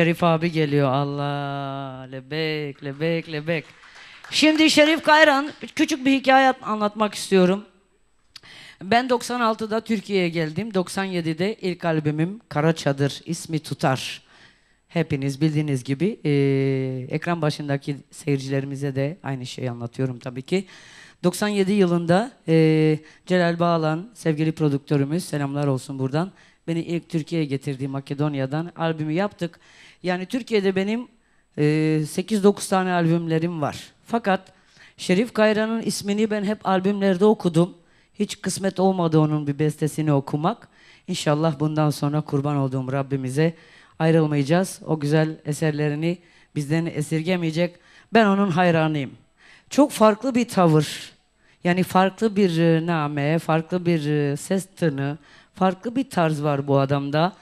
Şerif abi geliyor. Allah. Lebek, lebek, lebek. Şimdi Şerif Kayran küçük bir hikaye anlatmak istiyorum. Ben 96'da Türkiye'ye geldim. 97'de ilk albümüm Kara Çadır ismi tutar. Hepiniz bildiğiniz gibi eee, ekran başındaki seyircilerimize de aynı şeyi anlatıyorum tabii ki. 97 yılında eee, Celal Bağlan sevgili prodüktörümüz selamlar olsun buradan. Beni ilk Türkiye'ye getirdi Makedonya'dan. Albümü yaptık. Yani Türkiye'de benim eee 8-9 tane albümlerim var. Fakat Şerif Kayran'ın ismini ben hep albümlerde okudum. Hiç kısmet olmadı onun bir bestesini okumak. İnşallah bundan sonra kurban olduğum Rabbimize ayrılmayacağız. O güzel eserlerini bizden esirgemeyecek. Ben onun hayranıyım. Çok farklı bir tavır. Yani farklı bir e, name, farklı bir e, ses tını, farklı bir tarz var bu adamda.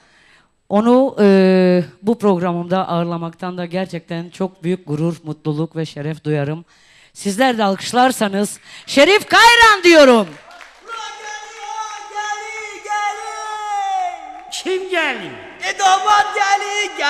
Onu e, bu programımda ağırlamaktan da gerçekten çok büyük gurur, mutluluk ve şeref duyarım. Sizler de alkışlarsanız Şerif Kayran diyorum. Kim geldi? E damat geli geli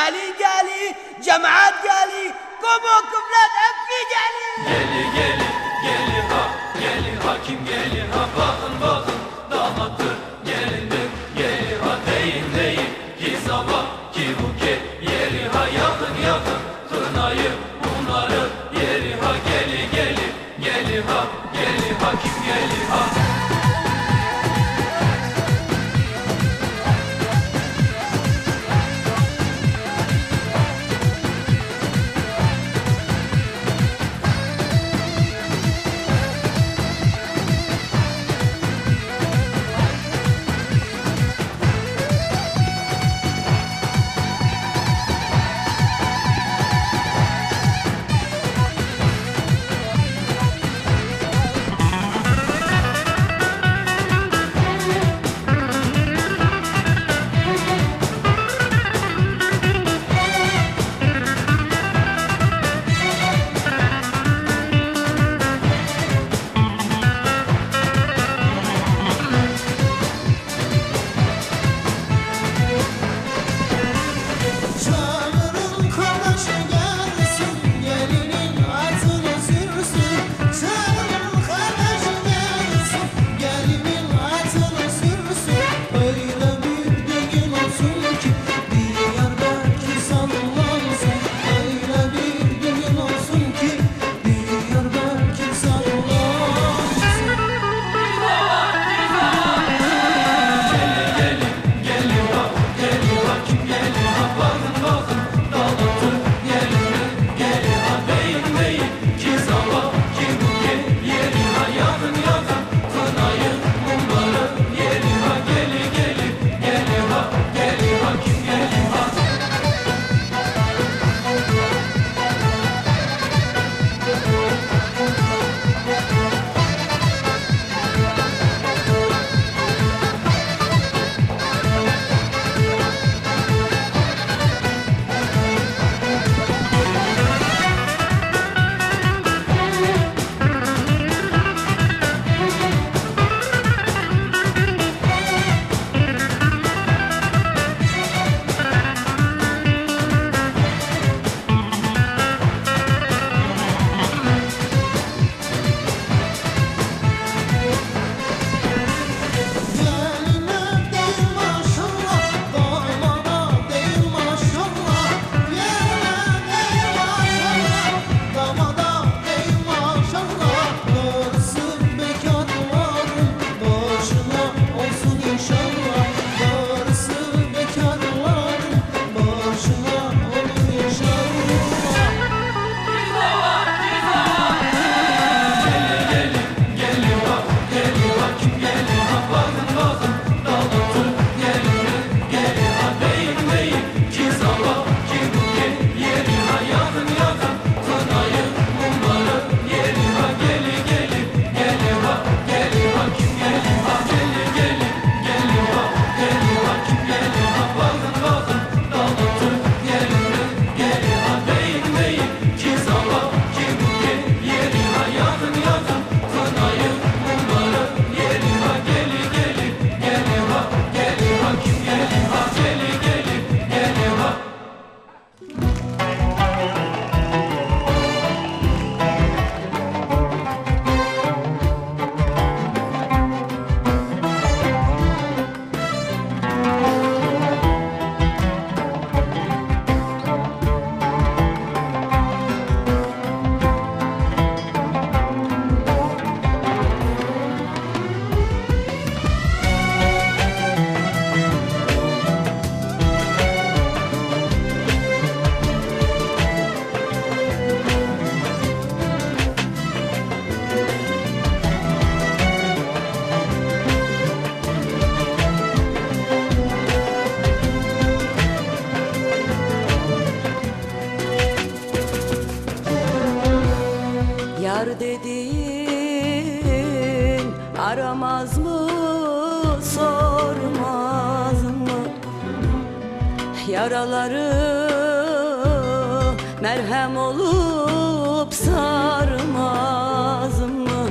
merhem olup sarmaz mı?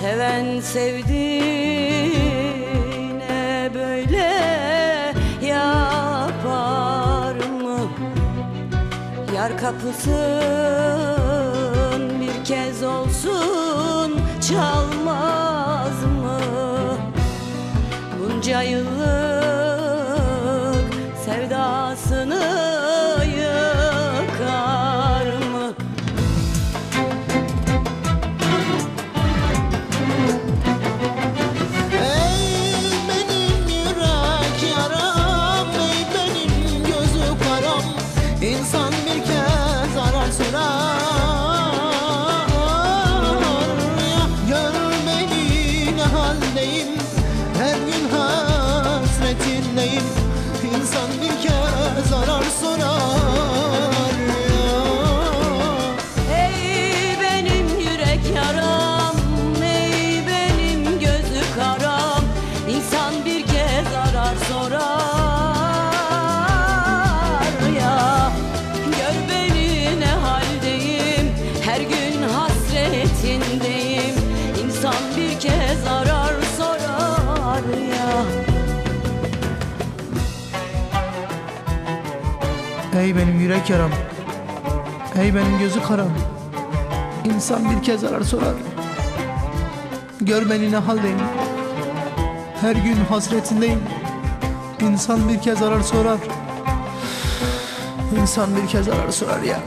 Seven sevdiğine böyle yapar mı? Yar kapısın bir kez olsun çalmaz mı? Bunca yıllık arar yürek yaram. Ey benim gözü karam İnsan bir kez arar sorar. Gör beni ne haldeyim? Her gün hasretindeyim. İnsan bir kez arar sorar. İnsan bir kez arar sorar ya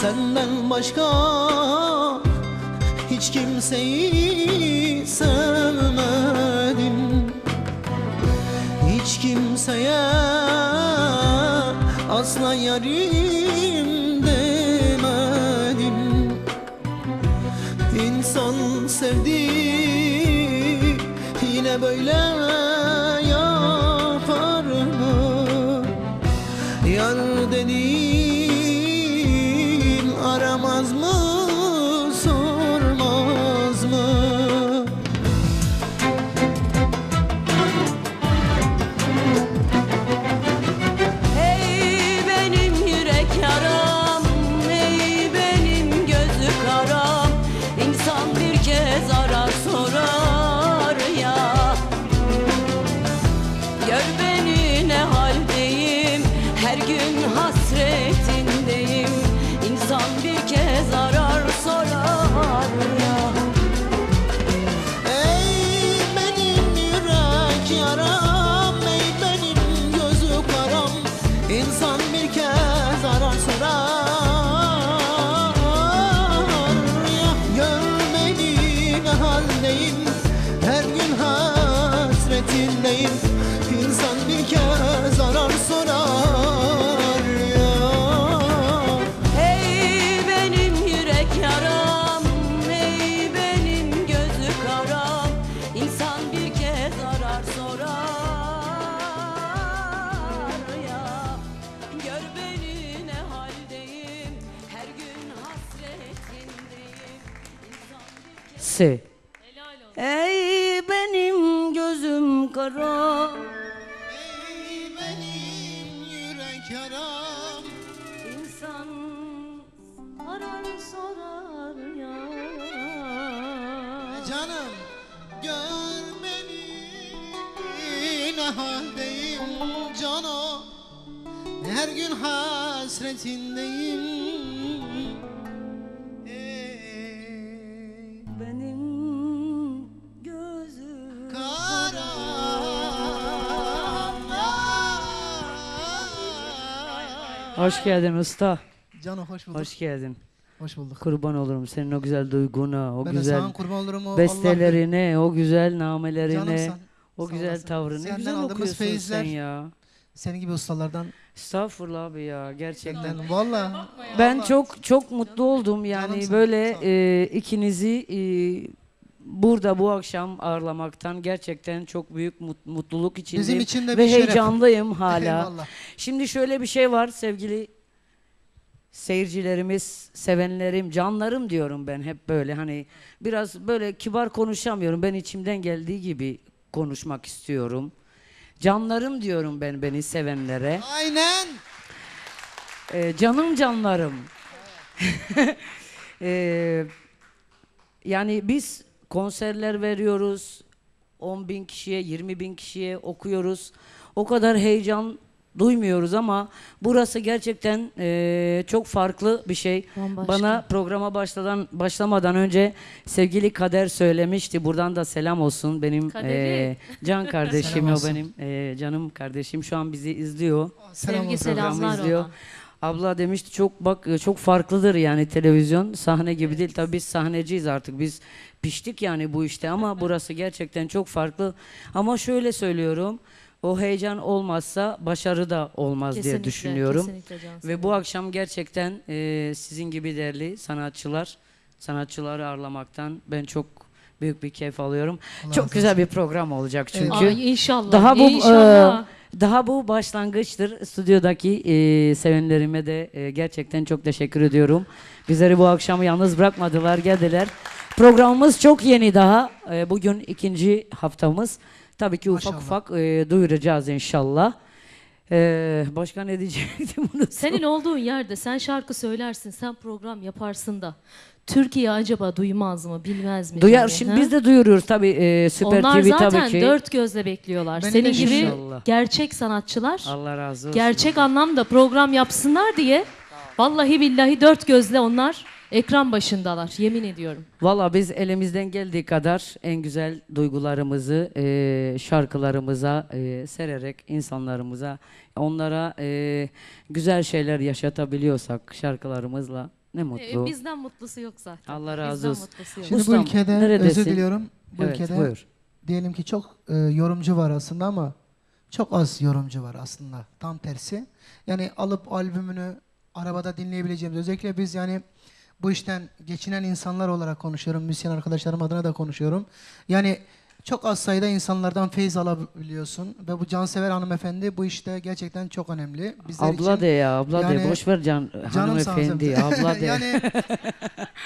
Senden başka hiç kimseyi sevmedim. Hiç kimseye asla yarim demedim. İnsan sevdi yine böyle Se. Ey benim gözüm kara. Ey benim yürek yaram İnsan arar sorar ya. Canım gör beni ne haldeyim cano Her gün hasretindeyim Hoş geldin usta. Canım hoş bulduk. Hoş geldin. Hoş bulduk. Kurban olurum senin o güzel duyguna, o ben güzel sana kurban olurum o Allah bestelerine, o güzel namelerine, Canımsın. o güzel olasın. Senden güzel okuyorsun feyizler- sen ya. Senin gibi ustalardan Estağfurullah abi ya gerçekten. valla Ben çok çok mutlu oldum yani Canımsın, böyle e, ikinizi e, burada bu akşam ağırlamaktan gerçekten çok büyük mut- mutluluk içindeyim. Bizim için de ve bir şeref. heyecanlıyım hala. Eyvallah. Şimdi şöyle bir şey var sevgili seyircilerimiz, sevenlerim, canlarım diyorum ben hep böyle hani biraz böyle kibar konuşamıyorum. Ben içimden geldiği gibi konuşmak istiyorum. Canlarım diyorum ben beni sevenlere. Aynen. Ee, canım canlarım. Ee, yani biz konserler veriyoruz. 10 bin kişiye, 20 bin kişiye okuyoruz. O kadar heyecan duymuyoruz ama burası gerçekten ee, çok farklı bir şey. Bambaşka. Bana programa başladan başlamadan önce sevgili Kader söylemişti. Buradan da selam olsun benim Kaderi. ee, can kardeşim o benim ee, canım kardeşim şu an bizi izliyor Selam Sevgi olsun. selamlar izliyor. ona. Abla demişti çok bak çok farklıdır yani televizyon sahne gibi değil. Tabii biz sahneciyiz artık. Biz piştik yani bu işte ama burası gerçekten çok farklı. Ama şöyle söylüyorum. O heyecan olmazsa başarı da olmaz diye Kesinlikle, düşünüyorum. kesinlikle Cansu. Ve bu akşam gerçekten e, sizin gibi değerli sanatçılar, sanatçıları ağırlamaktan ben çok büyük bir keyif alıyorum. Allah çok güzel bir program olacak çünkü. Ay inşallah. Daha bu inşallah. e, daha bu başlangıçtır. Stüdyodaki e, sevenlerime de e, gerçekten çok teşekkür ediyorum. Bizleri bu akşam yalnız bırakmadılar, geldiler. Programımız çok yeni daha. E, bugün ikinci haftamız. Tabii ki ufak Maşallah. ufak e, duyuracağız inşallah. E, başka ne diyecektim bunu? Senin olduğun yerde sen şarkı söylersin, sen program yaparsın da Türkiye acaba duymaz mı, bilmez mi? Duyar. yani, Şimdi ha? biz de duyuruyoruz tabii e, Süper Onlar TV zaten tabii ki. dört gözle bekliyorlar. Beni Senin gibi inşallah. gerçek sanatçılar Allah razı olsun. gerçek anlamda program yapsınlar diye vallahi billahi dört gözle onlar ekran başındalar. Yemin ediyorum. Valla biz elimizden geldiği kadar en güzel duygularımızı e, şarkılarımıza e, sererek insanlarımıza onlara e, güzel şeyler yaşatabiliyorsak şarkılarımızla ne mutlu. Ee, bizden mutlusu yok zaten. Allah razı Bizden olsun. mutlusu yok. Şimdi Ustam, bu ülkede neredesin? özür diliyorum. Bu evet, ülkede buyur. diyelim ki çok e, yorumcu var aslında ama çok az yorumcu var aslında. Tam tersi. Yani alıp albümünü arabada dinleyebileceğimiz özellikle biz yani bu işten geçinen insanlar olarak konuşuyorum. Müzisyen arkadaşlarım adına da konuşuyorum. Yani çok az sayıda insanlardan feyiz alabiliyorsun ve bu cansever hanımefendi bu işte gerçekten çok önemli. Bizler Abla için. de ya abla de Yani boş ver can hanımefendi abla de. yani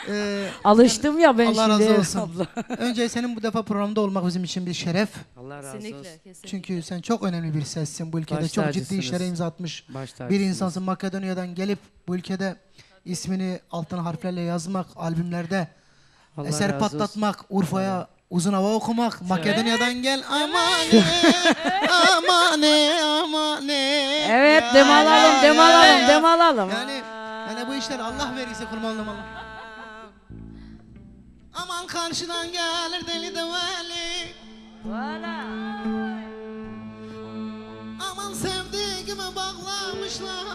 e, Alıştım ya ben Allah şimdi. razı olsun. Abla. önce senin bu defa programda olmak bizim için bir şeref. Allah razı olsun. Kesinlikle. Çünkü sen çok önemli bir sessin bu ülkede. Baş çok ciddi işlere imza atmış bir insansın. Makedonya'dan gelip bu ülkede ismini altın harflerle yazmak, albümlerde Allah eser patlatmak, Urfa'ya uzun hava okumak, Makedonya'dan gel amane, amane, amane. Evet Ya, dem ya, alalım dem ya, alalım ya. dem alalım. Yani, yani bu işler Allah verirse kurban olayım Allah. Aman karşıdan gelir deli develi. Aman sevdiğime bağlamışlar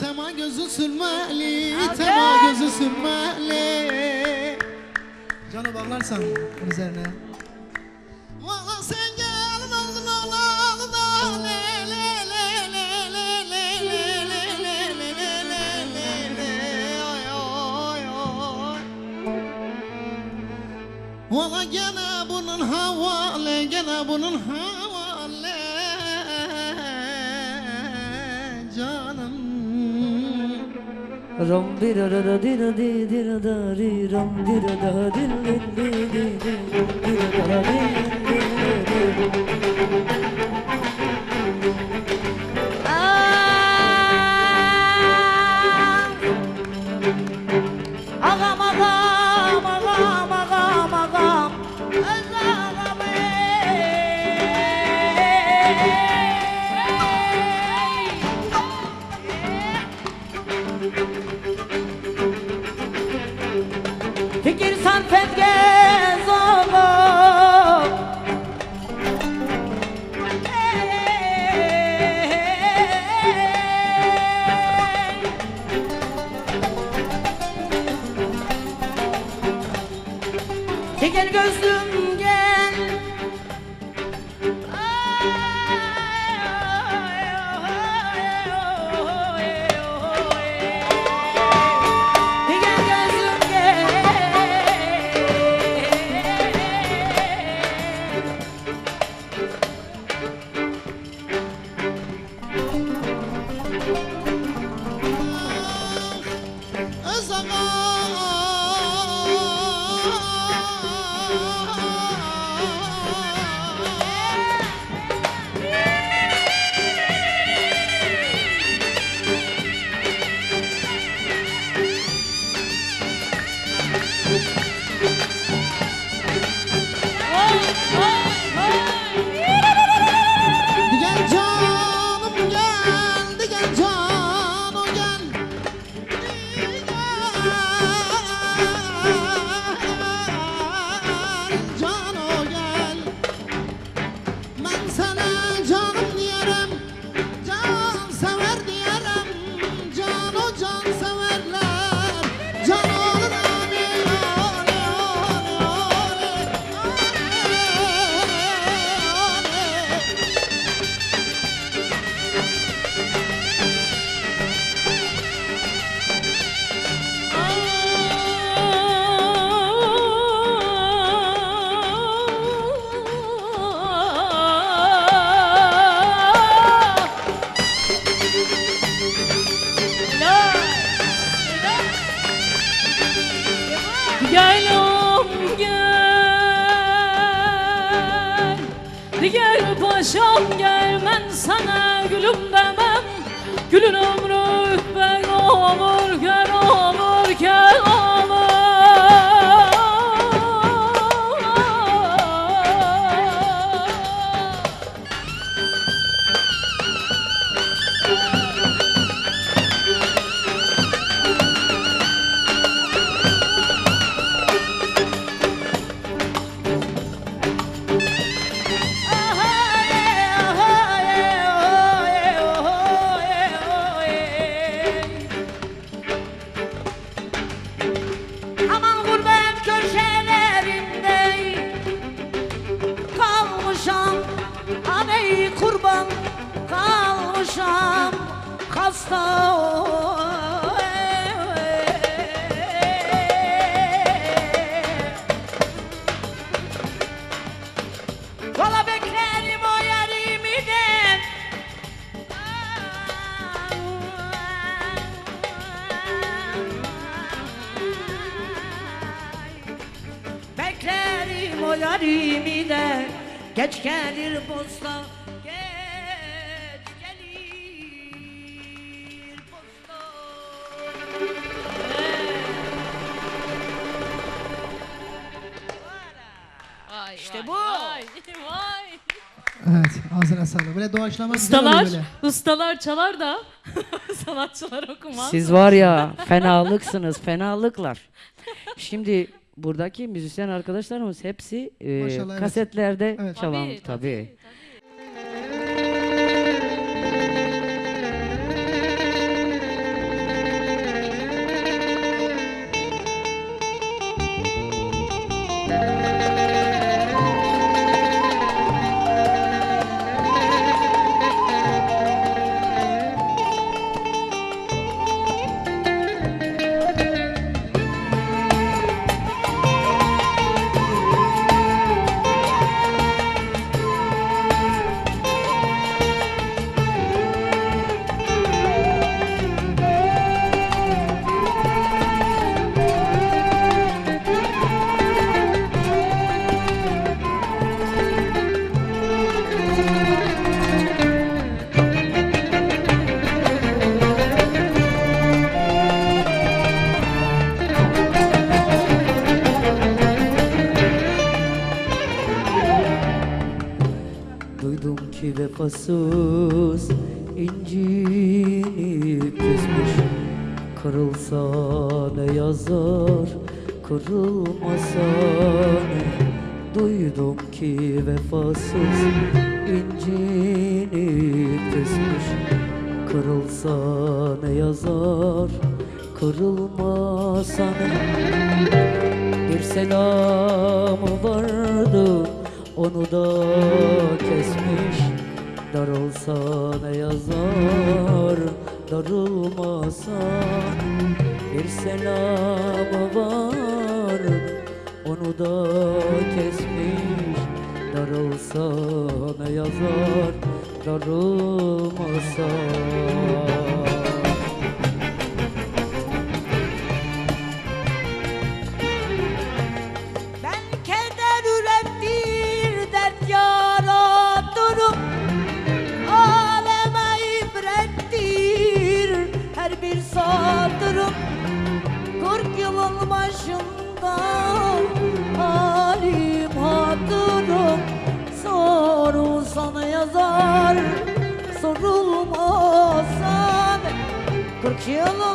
Tema gözü sürmeli Tema gözü sürmeli Canı bağlarsan üzerine sen gelin oldun Valla gene bunun havale Gene bunun havale Ram bir ra ra di ra di di ra da ri ram di ra da di di di di di di ra da di di di di. Geç gelir posta Geç gelir posta Vay, İşte bu. Vay, vay. Evet ağzına sağlık. Böyle doğaçlama güzel Ustalar, oluyor böyle. ustalar çalar da sanatçılar okumaz. Siz var ya fenalıksınız, fenalıklar. Şimdi buradaki müzisyen arkadaşlarımız hepsi e, Maşallah, evet. kasetlerde Evet. çalan Tabii, tabii. Duydum Şakasız incinip üzmüş Kırılsa ne yazar kırılmasa ne? Duydum ki vefasız incinip üzmüş Kırılsa ne yazar kırılmasa ne? Bir selam ne yazar darılmasan Bir selamı var. Onu da kesmiş Darılsa ne yazar darılmasan Tranquilo.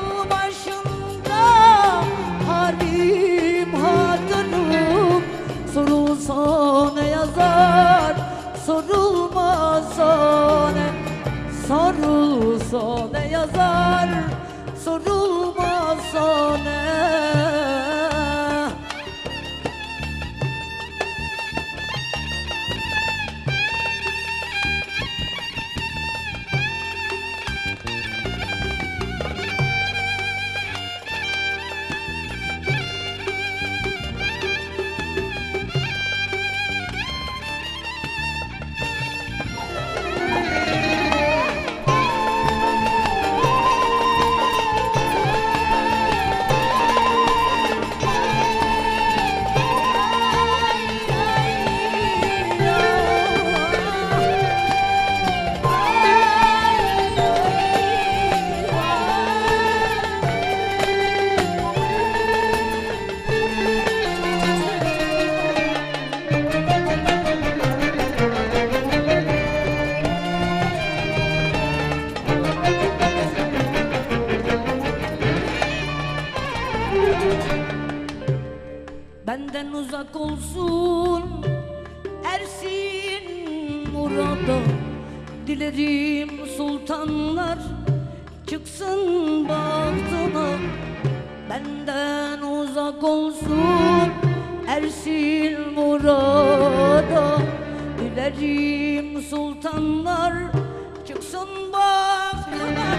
ersin murada Dilerim sultanlar çıksın bahçeden